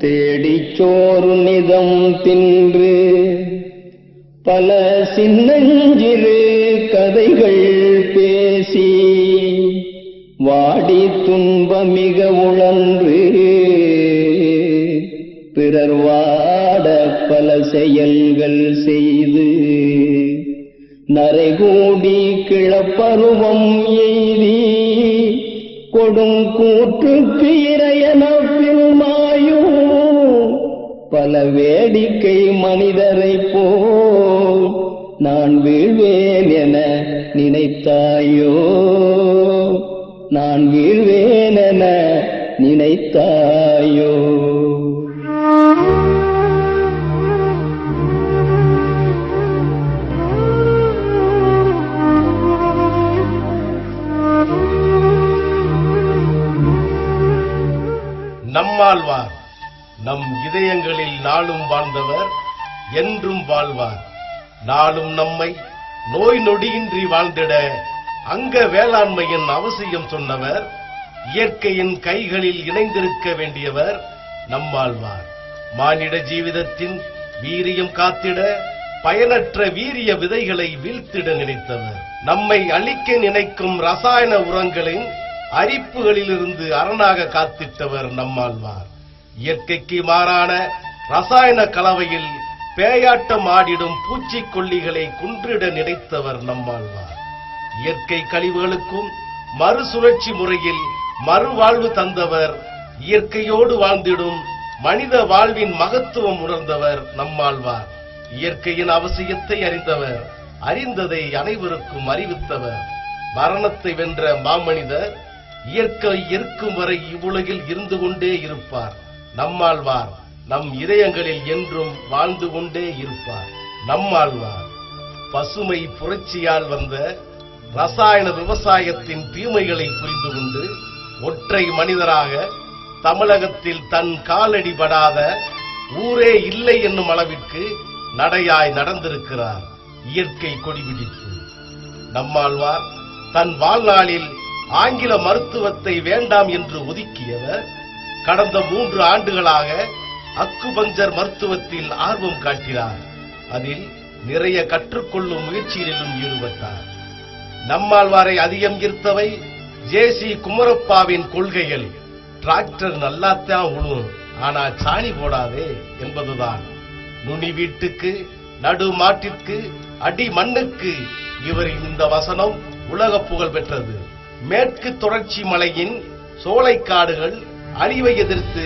தேடிச்சோறு நிதம் தின்று பல சின்னஞ்சிறு கதைகள் பேசி வாடி துன்ப மிக உழன்று பிறர் வாட பல செயல்கள் செய்து நரைகூடி கிளப்பருவம் எய்தி கொடும் கூற்றுக்கு இறையன பல வேடிக்கை மனிதரைப் போல் நான் வீழ்வேன் என நினைத்தாயோ? நான் வீழ்வேன் என நினைத்தாயோ? நம்மாழ்வார். நம் இதயங்களில் நாளும் வாழ்ந்தவர் என்றும் வாழ்வார். நாளும் நம்மை நோய் நொடியின்றி வாழ்ந்திட அங்க வேளாண்மையின் அவசியம் சொன்னவர் இயற்கையின் கைகளில் இணைந்திருக்க வேண்டியவர் நம்மாழ்வார் மானிட ஜீவிதத்தின் வீரியம் காத்திட பயனற்ற வீரிய விதைகளை வீழ்த்திட நினைத்தவர். நம்மை அழிக்க நினைக்கும் ரசாயன உரங்களின் அரிப்புகளிலிருந்து அரணாக காத்திட்டவர் நம்மாழ்வார் இயற்கைக்கு மாறான ரசாயன கலவையில் பேயாட்டம் ஆடிடும் பூச்சிக்கொல்லிகளை குன்றிட நினைத்தவர் நம்மாழ்வார். இயற்கை கழிவுகளுக்கும் மறுசுழற்சி முறையில் மறுவாழ்வு தந்தவர் இயற்கையோடு வாழ்ந்திடும் மனித வாழ்வின் மகத்துவம் உணர்ந்தவர் நம்மாழ்வார். இயற்கையின் அவசியத்தை அறிந்தவர் அறிந்ததை அனைவருக்கும் அறிவித்தவர். மரணத்தை வென்ற மாமனிதர் இயற்கை இருக்கும் வரை இவ்வுலகில் இருந்து கொண்டே இருப்பார். நம்மாழ்வார் நம் இதயங்களில் என்றும் வாழ்ந்து கொண்டே இருப்பார். நம்மாழ்வார் பசுமை புரட்சியால் வந்த ரசாயன விவசாயத்தின் தீமைகளை புரிந்து கொண்டு ஒற்றை மனிதராக தமிழகத்தில் தன் காலடி படாத ஊரே இல்லை என்னும் அளவிற்கு நடையாய் நடந்திருக்கிறார். இயற்கை கொடிபிடித்து நம்மாழ்வார் தன் வாழ்நாளில் ஆங்கில மருத்துவத்தை வேண்டாம் என்று ஒதுக்கியவர் கடந்த மூன்று ஆண்டுகளாக அக்குபஞ்சர் மருத்துவத்தில் ஆர்வம் காட்டினார். அதில் நிறைய கற்றுக்கொள்ளும் முயற்சியிலும் ஈடுபட்டார். நம்மாழ்வாரை அதிகம் ஈர்த்தவை ஜே சி குமரப்பாவின் கொள்கைகள். டிராக்டர் நல்லாத்தான் உழும் ஆனா சாணி போடாதே என்பதுதான். நுனி வீட்டுக்கு நடு மாட்டிற்கு அடி மண்ணுக்கு இவரின் இந்த வசனம் உலக புகழ் பெற்றது. மேற்கு தொடர்ச்சி மலையின் சோலைக்காடுகள் அறிவை எதிர்த்து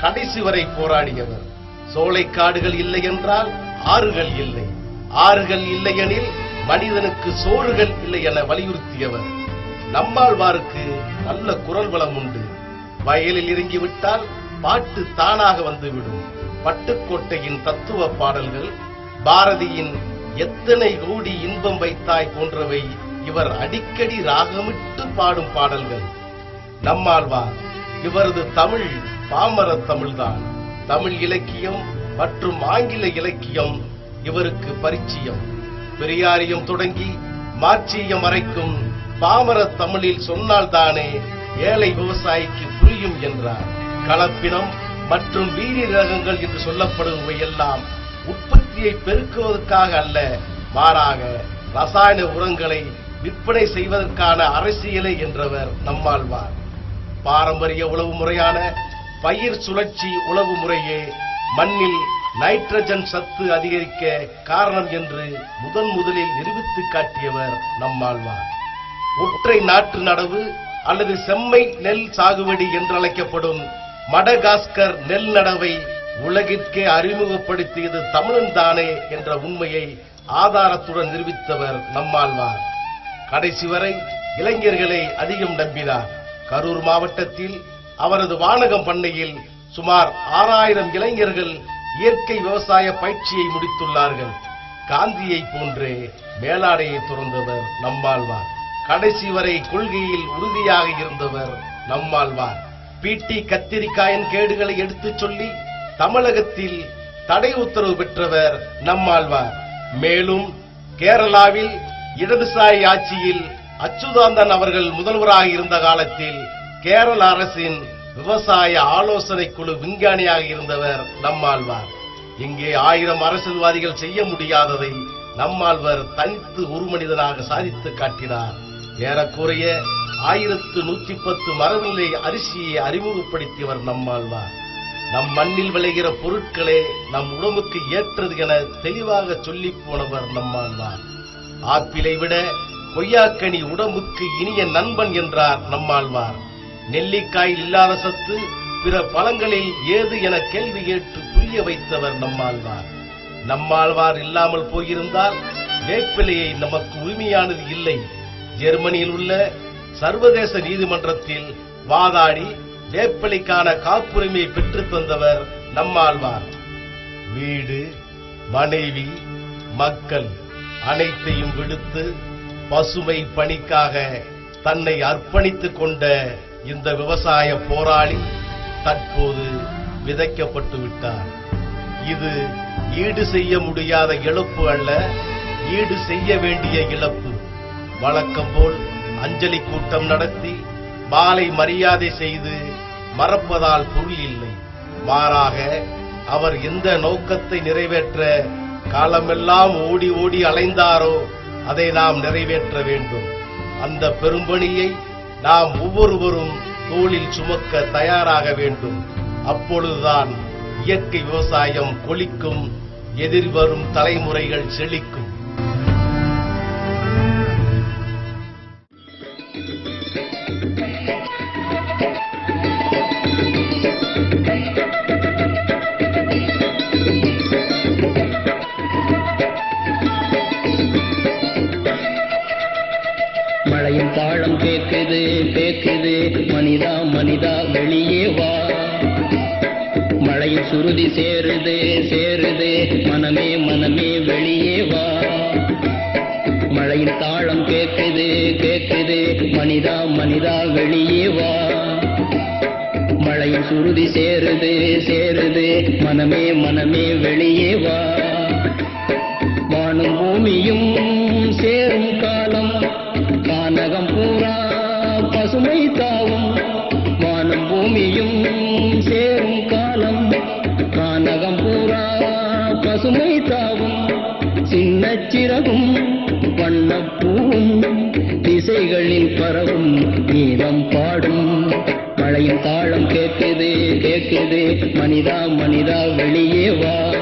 கடைசி வரை போராடியவர். சோலை காடுகள் இல்லை என்றால் ஆறுகள் இல்லை. ஆறுகள் இல்லையெனில் மனிதனுக்கு சோறுகள் இல்லை என வலியுறுத்தியவர். நம்மாழ்வாருக்கு நல்ல குரல் வளம் உண்டு. வயலில் இறங்கிவிட்டால் பாட்டு தானாக வந்துவிடும். பட்டுக்கோட்டையின் தத்துவ பாடல்கள் பாரதியின் எத்தனை கோடி இன்பம் வைத்தாய் போன்றவை இவர் அடிக்கடி ராகமிட்டு பாடும் பாடல்கள். நம்மாழ்வார் இவரது தமிழ் பாமர தமிழ்தான். தமிழ் இலக்கியம் மற்றும் ஆங்கில இலக்கியம் இவருக்கு பரிச்சயம். பெரியாரியம் தொடங்கி மார்க்சியம் வரைக்கும் பாமர தமிழில் சொன்னால்தானே ஏழை விவசாயிக்கு புரியும் என்றார். கலப்பினம் மற்றும் வீரிய ரகங்கள் என்று சொல்லப்படுபவை எல்லாம் உற்பத்தியை பெருக்குவதற்காக அல்ல மாறாக ரசாயன உரங்களை விற்பனை செய்வதற்கான அரசியலை என்றவர் நம்மாழ்வார். பாரம்பரிய உழவு முறையான பயிர் சுழற்சி உழவு முறையே மண்ணில் நைட்ரஜன் சத்து அதிகரிக்க காரணம் என்று முதன் முதலில் நிரூபித்து காட்டியவர் நம்மாழ்வார் ஒற்றை நாற்று நடவு அல்லது செம்மை நெல் சாகுபடி என்று அழைக்கப்படும் மடகாஸ்கர் நெல் நடவை உலகிற்கே அறிமுகப்படுத்தியது தமிழன் தானே என்ற உண்மையை ஆதாரத்துடன் நிரூபித்தவர் நம்மாழ்வார் கடைசி வரை இளைஞர்களை அதிகம் நம்பினார். கரூர் மாவட்டத்தில் அவரது வானகம் பண்ணையில் சுமார் ஆறாயிரம் இளைஞர்கள் இயற்கை விவசாய பயிற்சியை முடித்துள்ளார்கள். காந்தியை போன்றே மேலாடையை துறந்தவர் நம்மாழ்வார். கடைசி வரை கொள்கையில் உறுதியாக இருந்தவர் நம்மாழ்வார். பீட்டி கத்திரிக்காயின் கேடுகளை எடுத்துச் சொல்லி தமிழகத்தில் தடை உத்தரவு பெற்றவர் நம்மாழ்வார். மேலும் கேரளாவில் இடதுசாரி ஆட்சியில் அச்சுதாந்தன் அவர்கள் முதல்வராக இருந்த காலத்தில் கேரள அரசின் விவசாய ஆலோசனை குழு விஞ்ஞானியாக இருந்தவர் நம்மாழ்வார். இங்கே ஆயிரம் அரசியல்வாதிகள் செய்ய முடியாததை நம்மாழ்வர் தனித்து ஒரு மனிதனாக சாதித்து காட்டினார். ஏறக்குறைய ஆயிரத்து நூற்றி பத்து மரநிலை அரிசியை அறிமுகப்படுத்தியவர் நம்மாழ்வார். நம் மண்ணில் விளைகிற பொருட்களே நம் உடம்புக்கு ஏற்றது என தெளிவாக சொல்லிப் போனவர் நம்மாழ்வார். ஆப்பிளை விட கொய்யாக்கனி உடம்புக்கு இனிய நண்பன் என்றார் நம்மாழ்வார். நெல்லிக்காய் இல்லாத சத்து பிற பழங்களில் ஏது என கேள்வி கேட்டு புரிய வைத்தவர் நம்மாழ்வார். நம்மாழ்வார் இல்லாமல் போயிருந்தால் வேப்பிலையை நமக்கு உரிமையானது இல்லை. ஜெர்மனியில் உள்ள சர்வதேச நீதிமன்றத்தில் வாதாடி வேப்பிலைக்கான காப்புரிமையை பெற்றுத் தந்தவர் நம்மாழ்வார். வீடு மனைவி மக்கள் அனைத்தையும் விடுத்து பசுமை பணிக்காக தன்னை அர்ப்பணித்துக் கொண்ட இந்த விவசாய போராளி தற்போது விதைக்கப்பட்டு விட்டார். இது ஈடு செய்ய முடியாத இழப்பு அல்ல ஈடு செய்ய வேண்டிய இழப்பு. வழக்கம் போல் அஞ்சலி கூட்டம் நடத்தி மாலை மரியாதை செய்து மறப்பதால் பொருள் இல்லை. மாறாக அவர் எந்த நோக்கத்தை நிறைவேற்ற காலமெல்லாம் ஓடி ஓடி அலைந்தாரோ அதை நாம் நிறைவேற்ற வேண்டும். அந்த பெரும்பணியை நாம் ஒவ்வொருவரும் தோளில் சுமக்க தயாராக வேண்டும். அப்பொழுதுதான் இயற்கை விவசாயம் கொளிக்கும் எதிர்வரும் தலைமுறைகள் செழிக்கும். மனிதா மனிதா வெளியே வா. மழையில் சுருதி சேருது சேருது. மனமே மனமே வெளியே வா. மழையின் தாளம் கேட்குது கேட்குது. மனிதா மனிதா வெளியே வா. மழையில் சுருதி சேருது சேருது. மனமே மனமே வெளியே வா. வானும் பூமியும் சேரும் காலம். கானகம் பூரா பசுமை தான் பூமியும் சேரும் காலம். கானகம் பூரா பசுமை தாவும் சின்ன சிறகும் வண்ணப்பூவும். திசைகளில் பரவும் கீதம் பாடும். மழையின் தாளம் கேட்குது கேட்குது. மனிதா மனிதா வெளியே வா.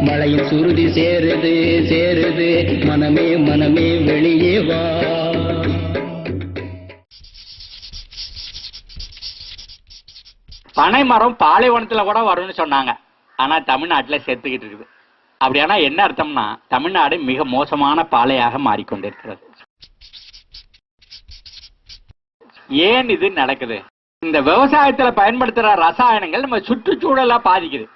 மழையின் சுருதி சேருது சேருது. மனமே மனமே வெளியே வா. பனை மரம் பாலைவனத்துல கூட வரும்னு சொன்னாங்க. ஆனா தமிழ்நாட்டுல செத்துக்கிட்டு இருக்குது. அப்படியானா என்ன அர்த்தம்னா தமிழ்நாடு மிக மோசமான பாலையாக மாறிக்கொண்டிருக்கிறது. ஏன் இது நடக்குது? இந்த விவசாயத்துல பயன்படுத்துற ரசாயனங்கள் நம்ம சுற்றுச்சூழலா பாதிக்குது.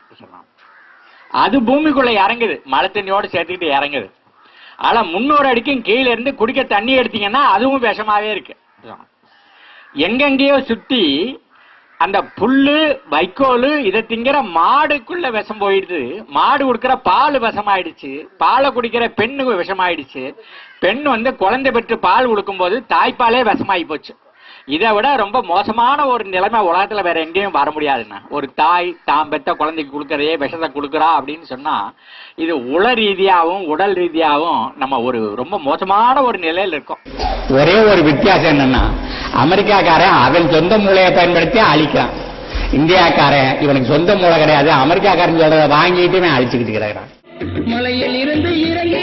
அது பூமிக்குள்ள இறங்குது. மழை தண்ணியோடு சேர்த்துக்கிட்டு இறங்குது. ஆனா முன்னூறு அடிக்கும் கீழே இருந்து குடிக்க தண்ணி எடுத்தீங்கன்னா அதுவும் விஷமாவே இருக்கு. எங்கெங்கேயோ சுத்தி அந்த புல்லு வைக்கோல் இதை திங்கிற மாடுக்குள்ள விஷம் போயிடுது. மாடு கொடுக்கிற பால் விஷமாயிடுச்சு. பாலை குடிக்கிற பெண்ணுக்கு விஷமாயிடுச்சு. பெண் வந்து குழந்தை பெற்று பால் கொடுக்கும்போது தாய்ப்பாலே விஷமாயி போச்சு. இதை விட ரொம்ப மோசமான ஒரு நிலைமை உலகத்துல வேற எங்கேயும் வர முடியாதுண்ணா. ஒரு தாய் தான் பெற்ற குழந்தைக்கு கொடுக்கறதே விஷத்தை கொடுக்குறா அப்படின்னு சொன்னா இது உள ரீதியாகவும் உடல் ரீதியாகவும் நம்ம ஒரு ரொம்ப மோசமான ஒரு நிலையில இருக்கோம். ஒரே ஒரு வித்தியாசம் என்னன்னா அமெரிக்காக்காரன் அவன் சொந்த மூளையை பயன்படுத்தி அழிக்கிறான். இந்தியாக்காரன் இவனுக்கு சொந்த மூளை கிடையாது. அமெரிக்காக்காரன் சொல்றதை வாங்கிட்டு அழிச்சுக்கிட்டு கிடக்கிறான். மலையில் இருந்து இறங்கி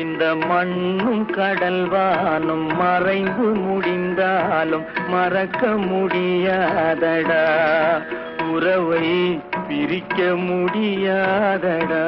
இந்த மண்ணும் கடல்வானும் மறைந்து முடிந்தாலும் மறக்க முடியாதடா. உறவை பிரிக்க முடியாதடா.